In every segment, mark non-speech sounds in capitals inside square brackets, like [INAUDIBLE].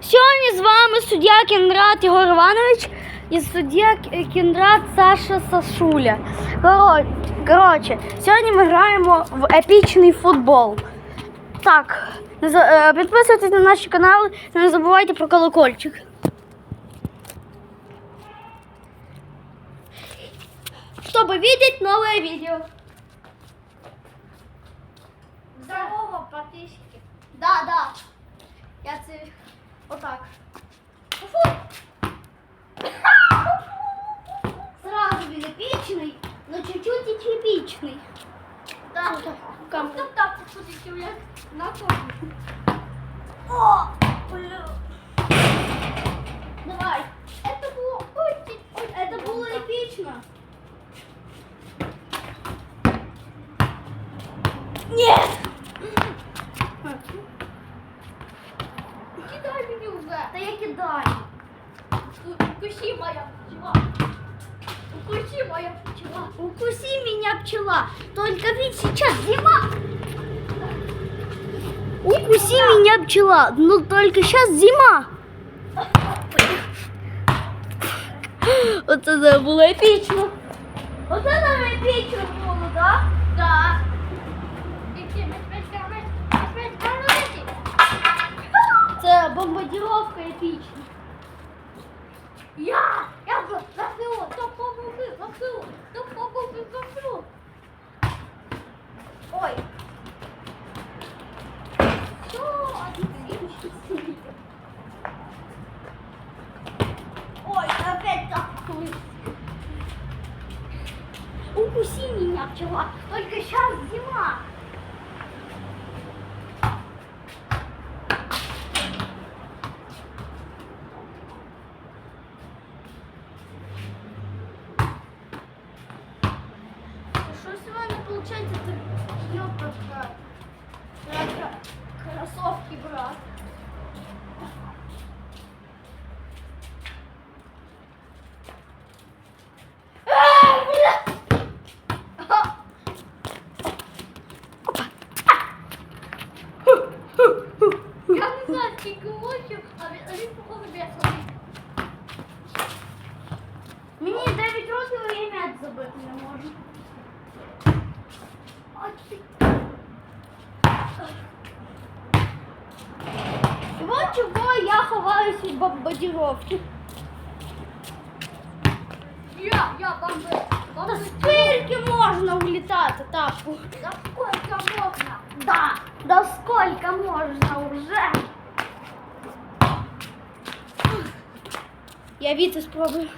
Сьогодні з вами суддя Кіндрат Ігор Іванович і суддя Кіндрат Саша Сашуля. Коротше, сьогодні ми граємо в епічний футбол. Так, е, підписуйтесь на наші канали та не забувайте про колокольчик. Чтобы видеть новое видео. Здорово, подписчики. Да, да. Я це отак. Фу. Сразу він епічний, но чуть-чуть і епічний. Да. Що так? Камера. Тут так посмотрите, як на кожу. О, бля. Давай. Это было очень, очень Это було круто. епічно. Кидаю. Укуси моя пчела. Укуси моя пчела. Укуси меня, пчела. Только ведь сейчас зима. Укуси меня, пчела. Но только сейчас зима. Вот это было эпично. Вот это эпично было, да? Да. Бомбардировка епічна. Я, я бы закрыла, то помогу, закрыла, то помогу, закрыла. Ой. Все, отлично. Ой, опять так. Укуси меня, пчела. Только сейчас зима. Кроссовки брат. Тапку? Да сколько можно? Да, да сколько можна вже? Я Віта спробую.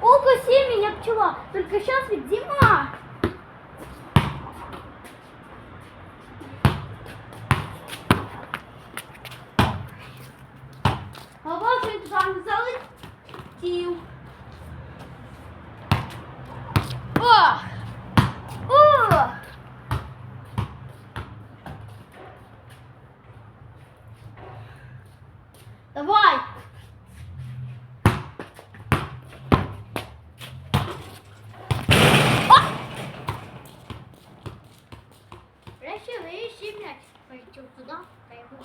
Укуси меня, пчела. Только сейчас ведь зима. Пойдем туда, да его.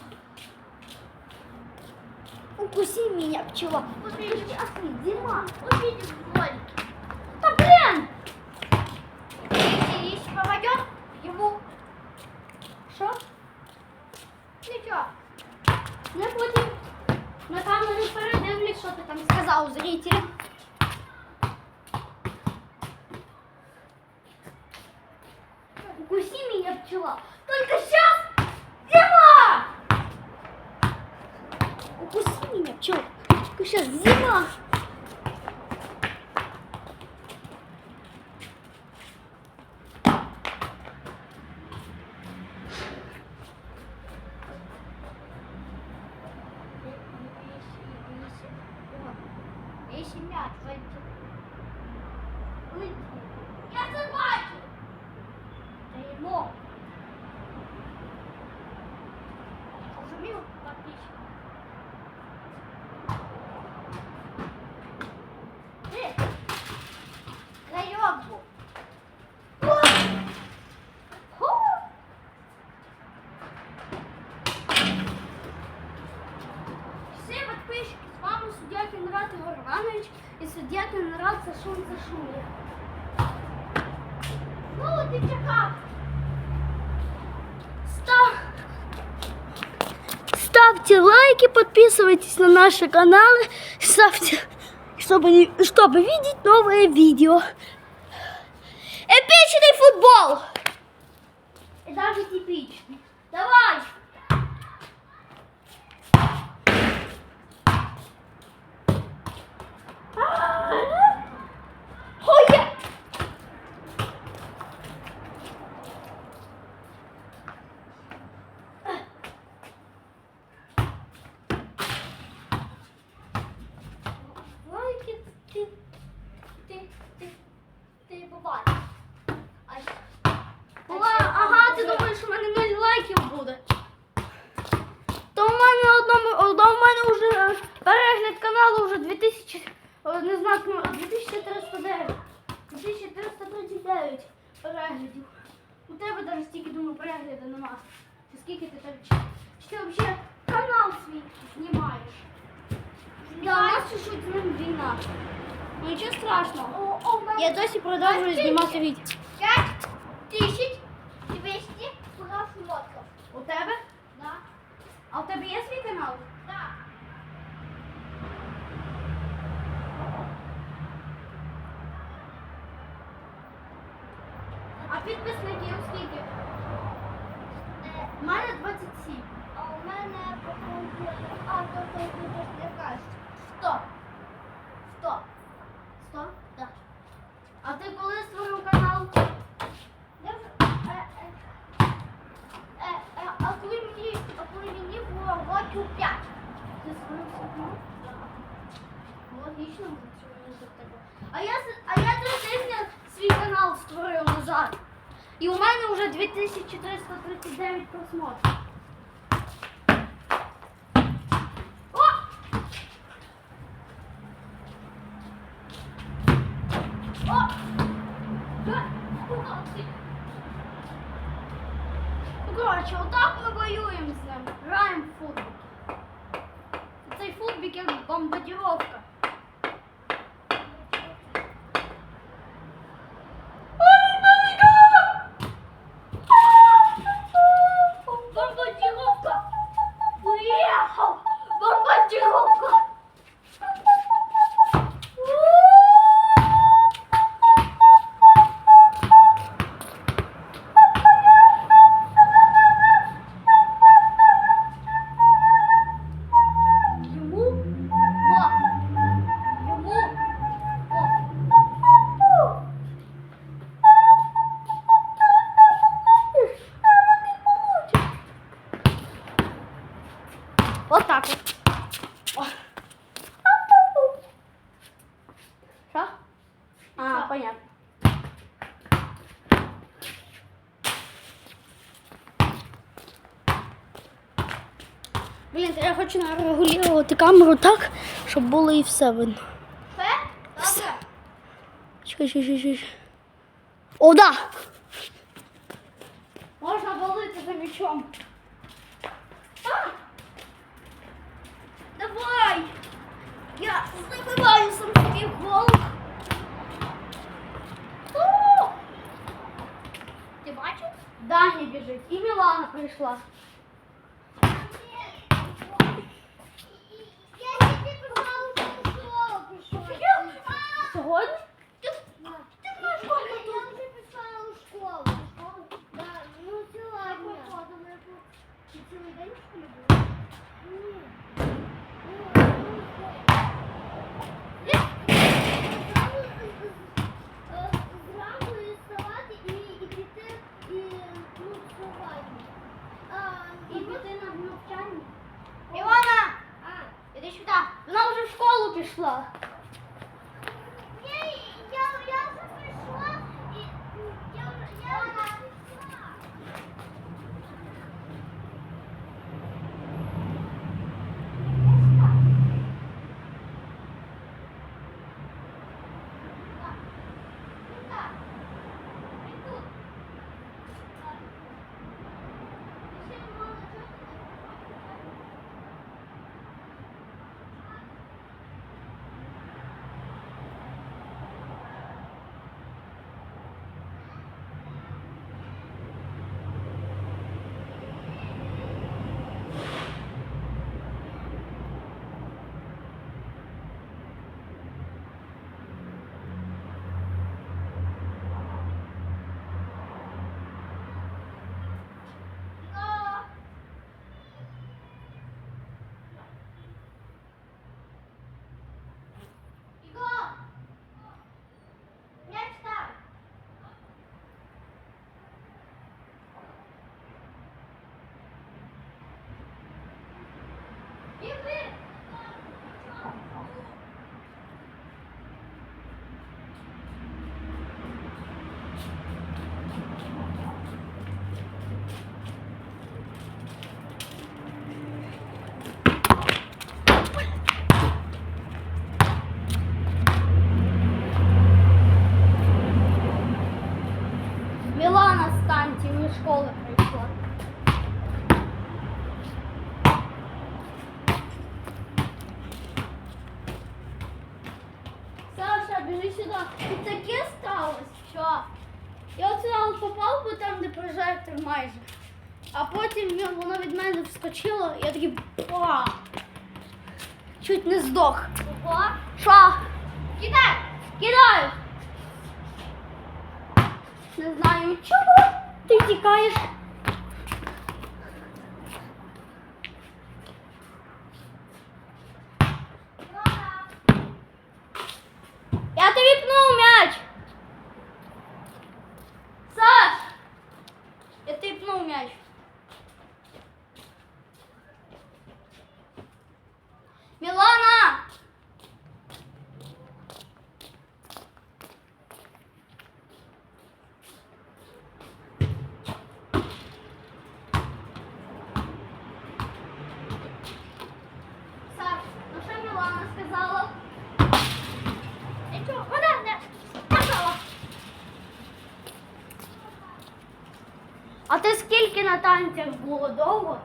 Укуси меня, пчела. Вот Сейчас ведь дима. вот видишь голик. Ігор Іванович і суддя генерал Сашун Сашуля. Ну, ти чекав. Став... Ставьте лайки, подписывайтесь на наши каналы, ставьте, чтобы, не, чтобы видеть новые видео. Эпичный футбол! И даже типичный. Давай! Ah! [LAUGHS] Підписників скільки? У мене 27. А у мене по комп'ютеру. А, тобто камеру так, щоб було і все видно. Все. Чекай, чекай, чекай. О, да! Можна болити за м'ячом. Давай! Я забиваю сам собі гол. Ти бачив? Даня біжить. І Мілана прийшла. 做 не знаю чого. Ти тікаєш сказала. Нічого, вона не сказала. А ти скільки на танцях було довго?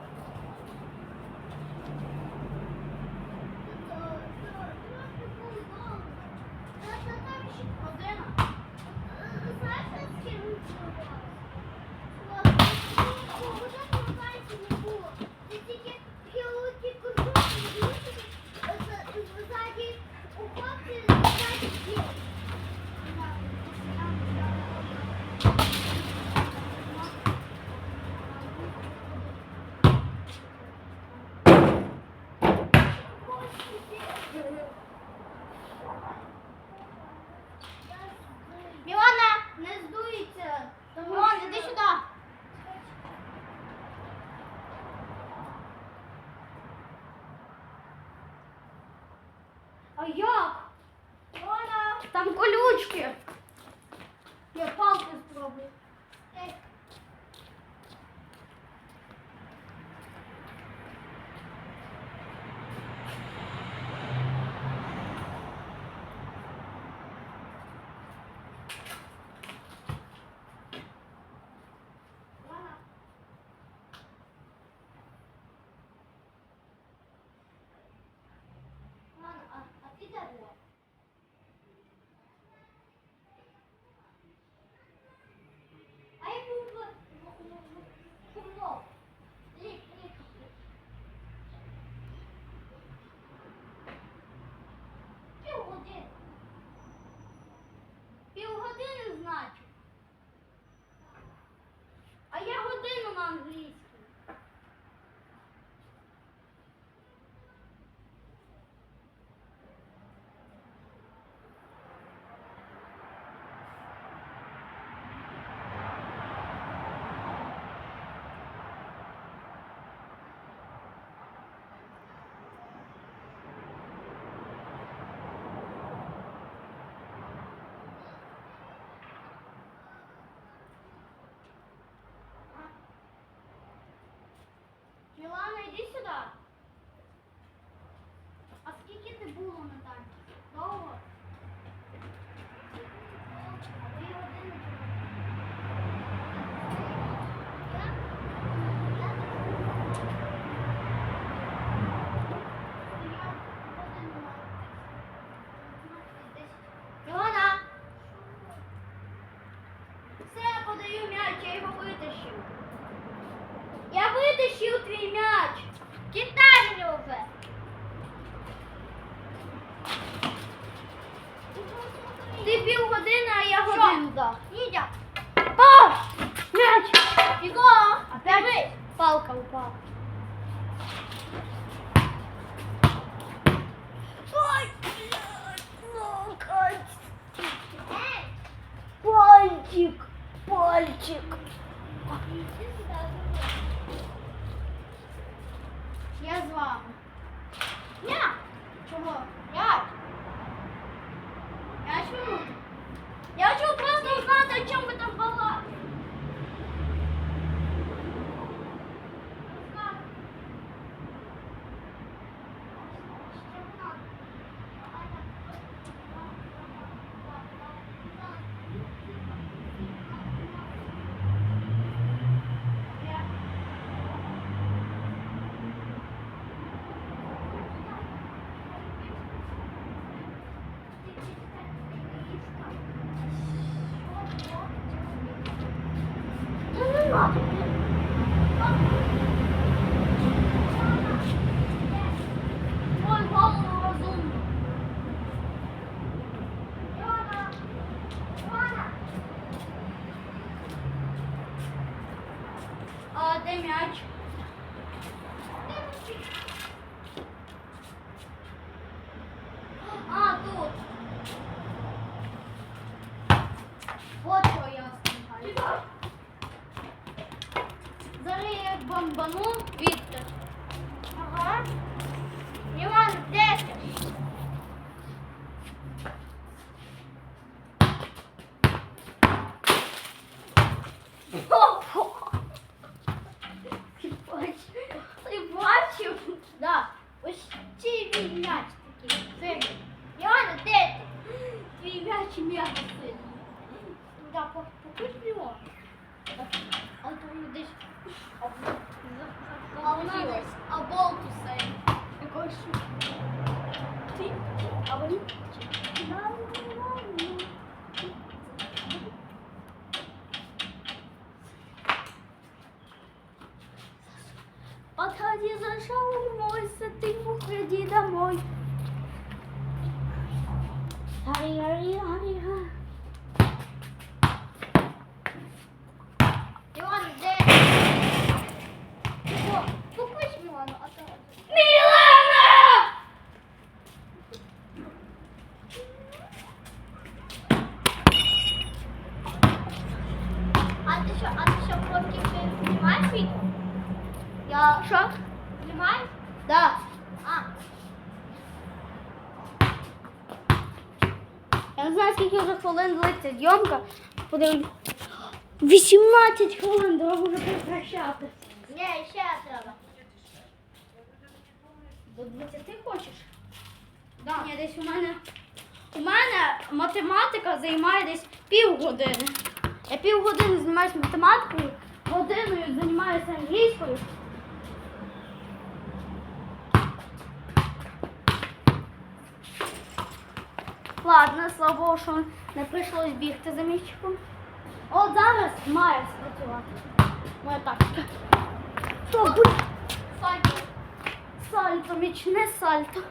Devam edin. влучив твій м'яч. Кидай, Любе. Ти півгодини, а я годину дав. Нідя. Пав! М'яч! Його! Опять палка упала. Ну, пальчик, пальчик. até meia м'яч м'яч сильний. Да, по- покруть його. А то він десь... А вона десь оболтуса якогось. Ти? А вони? Подходи за шаурмой, ты уходи домой. Хари, хари, хари, хари. Іван, де? О, поклич Мілану, а то... Мілана! А ти що, а ти що, поки ти знімаєш відео? Я що? Знімаєш? Да. А, Я не знаю, скільки вже хвилин длиться зйомка. Подивлюсь. 18 хвилин, треба вже прекращати. ні, ще треба. До 20 хочеш? Да. Ні, десь у мене. У мене математика займає десь півгодини. Я півгодини займаюся математикою, годиною займаюся англійською. Ладно, слава Богу, що не прийшлось бігти за мічком. От зараз має спрацювати. Моя тактика. Сальто. Сальто. сальто, мічне сальто.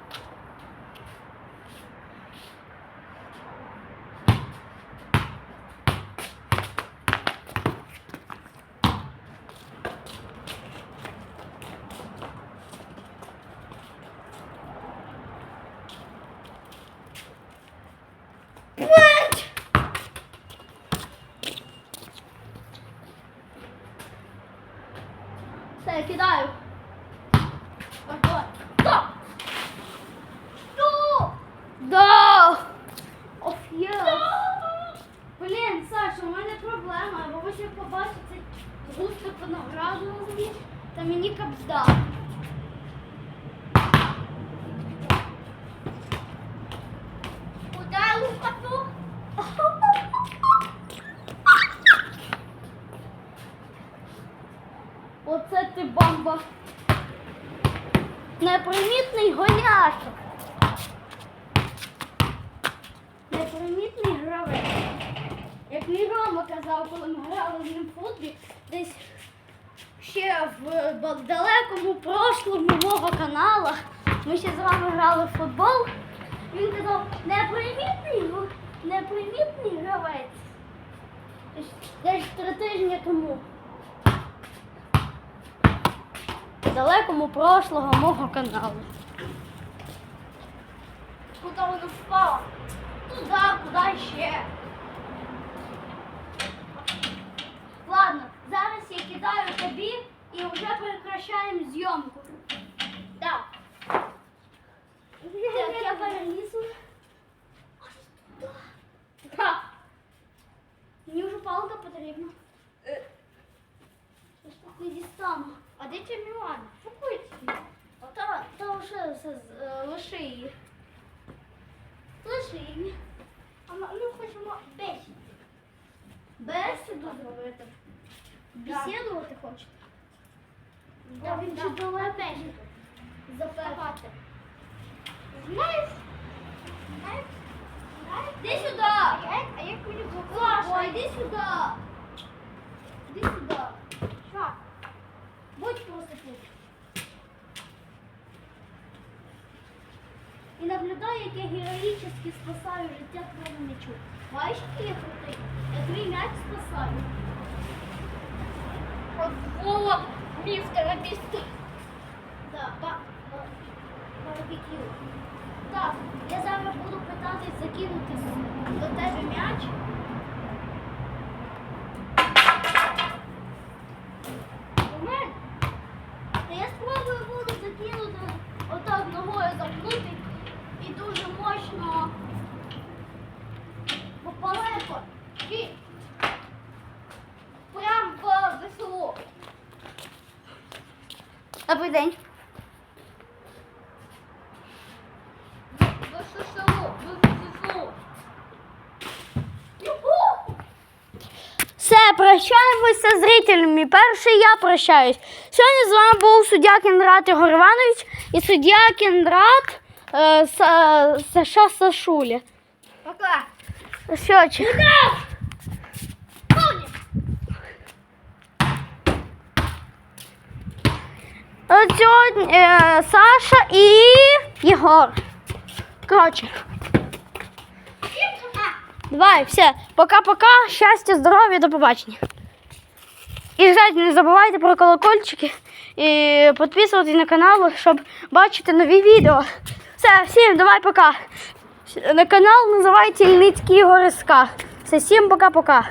П'ять! Все, я кидаю. Ого. Да! Ту! Да! Ох, є. Блін, Саша, у мене проблема, бо ви ще побачите густо винограду на землі, та мені капзда. Удай лупату. Оце ти бамба. Непримітний гоняшок. Непримітний гравець. Як мій Рома казав, коли ми грали з ним в футбі, десь ще в б- далекому прошлому мого канала. Ми ще з вами грали в футбол. Він казав, непримітний, гу- непримітний гравець. Десь- три тижні тому. Далекому прошлого мого каналу. Куди воно впало? Туди, куди ще. Ладно, зараз я кидаю тобі і вже прекращаємо зйомку. Так. Так, я перелізу. Ха. Мені вже палка потрібна. Я ж дістану. А де ця Мілана? Шукується. Та, та лише все з- лиши її. Лиши її. А ми ми хочемо бесіду. Бесіду зробити. Бесідувати хочете? Да, він да, чи бесіду. Запевати. Знаєш? Знаєш? Іди сюди! А як мені Саша, іди сюди! Іди сюди. Що? Будь просто тут. І наблюдай, як я героїчно спасаю життя твого м'ячу. Бачиш, який я крутий? Я твій м'яч спасаю. От Вова, містера міста. Да, ба, ба, барбекю. Так, я зараз буду питатись закинути до тебе м'яч. Я спробую буду закинути отак ногою запнути і дуже мощно попалеко. І прям в ВСУ. Добрий день. Прощаємося з зрителями. Перший я прощаюсь. Сьогодні з вами був суддя Кіндрат Ігор Іванович і суддя Кіндрат е, Са- Саша Сашуля. Пока. Щочі. От сьогодні е, Саша і Єгор. Коротше. Давай, все. Пока-пока. Щастя, здоров'я, до побачення. І, кстати, не забувайте про колокольчики і підписуватись на канал, щоб бачити нові відео. Все, всім давай пока. На канал називається Ільницький Гориска. Все, всім пока-пока.